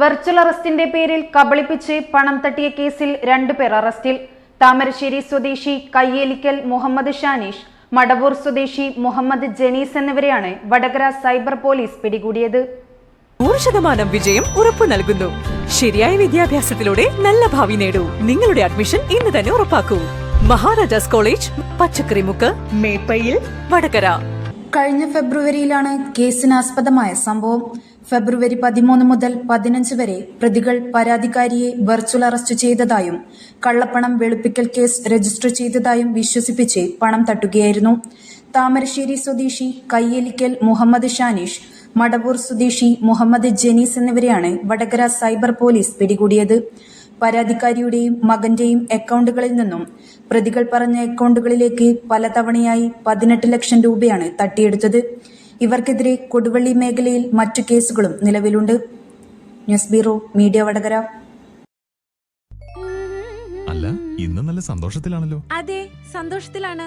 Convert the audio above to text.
Virtual അറസ്റ്റിന്റെ പേരിൽ കബളിപ്പിച്ച് പണം തട്ടിയ കേസിൽ രണ്ടുപേർ അറസ്റ്റിൽ. താമരശ്ശേരി സ്വദേശി കയ്യേലിക്കൽ മുഹമ്മദ് ഷാനിഷ് മടവൂർ സ്വദേശി മുഹമ്മദ് ജനീസ് എന്നിവരെയാണ് വടകര സൈബർ പോലീസ് പിടികൂടിയത്. നൂറ് ശതമാനം വിജയം ഉറപ്പു നൽകുന്നു. ശരിയായ വിദ്യാഭ്യാസത്തിലൂടെ നല്ല ഭാവി നേടൂ. നിങ്ങളുടെ അഡ്മിഷൻ ഇന്ന് തന്നെ ഉറപ്പാക്കൂ. മഹാരാജാസ് കോളേജ് പച്ചക്കറിമുക്ക് മേപ്പയിൽ വടകര. കഴിഞ്ഞ ഫെബ്രുവരിയിലാണ് കേസിനാസ്പദമായ സംഭവം. ഫെബ്രുവരി പതിമൂന്ന് മുതൽ പതിനഞ്ച് വരെ പ്രതികൾ പരാതിക്കാരിയെ വെർച്വൽ അറസ്റ്റ് ചെയ്തതായും കള്ളപ്പണം വെളുപ്പിക്കൽ കേസ് രജിസ്റ്റർ ചെയ്തതായും വിശ്വസിപ്പിച്ച് പണം തട്ടുകയായിരുന്നു. താമരശ്ശേരി സ്വദേശി കയ്യേലിക്കൽ മുഹമ്മദ് ഷാനിഷ് മടവൂർ സ്വദേശി മുഹമ്മദ് ജനീസ് എന്നിവരെയാണ് വടകര സൈബർ പോലീസ് പിടികൂടിയത്. പരാതിക്കാരിയുടെയും മകന്റെയും അക്കൗണ്ടുകളിൽ നിന്നും പ്രതികൾ പറഞ്ഞ അക്കൗണ്ടുകളിലേക്ക് പലതവണയായി പതിനെട്ട് ലക്ഷം രൂപയാണ് തട്ടിയെടുത്തത്. ഇവർക്കെതിരെ കൊടുവള്ളി മേഖലയിൽ മറ്റു കേസുകളും നിലവിലുണ്ട്. News bureau media Vadakara. അല്ല ഇന്ന് നല്ല സന്തോഷത്തിലാണല്ലോ. അതെ സന്തോഷത്തിലാണ്.